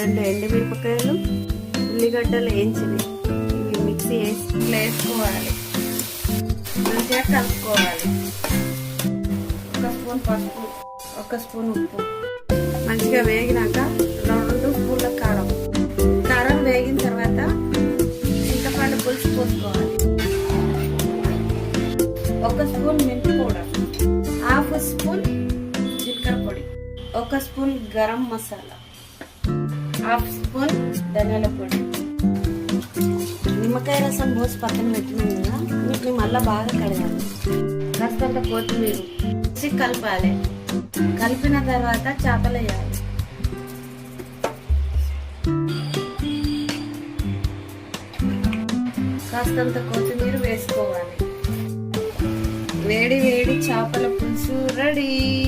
రెండు ఎండుమిరపకాయలు ఉల్లిగడ్డలు వేయించివి ఇవి మిక్సీ వేసి వేసుకోవాలి. మంచిగా కలుపుకోవాలి. ఒక స్పూన్ పసుపు ఒక స్పూన్ ఉప్పు. మంచిగా వేగినాక రెండు స్పూన్ల కారం. కారం వేగిన తర్వాత చింతపండు పులుసు పోసుకోవాలి. ఒక స్పూన్ మెంతి పౌడర్. హాఫ్ స్పూన్ జీలకర్ర పొడి. ఒక spoon garam masala. Half spoon ధనియాల పొడి. నిమ్మకాయ రసం పోసి పక్కన పెట్టినాం కదా వీటిని మళ్ళీ బాగా కడగాలి. కాస్తంత కొత్తిమీర వేసి కలపాలి. కలిపిన తర్వాత చేపలు వేయాలి. కాస్తంత కొత్తిమీర వేసుకోవాలి. వేడి వేడి చేపల పులుసు రెడీ.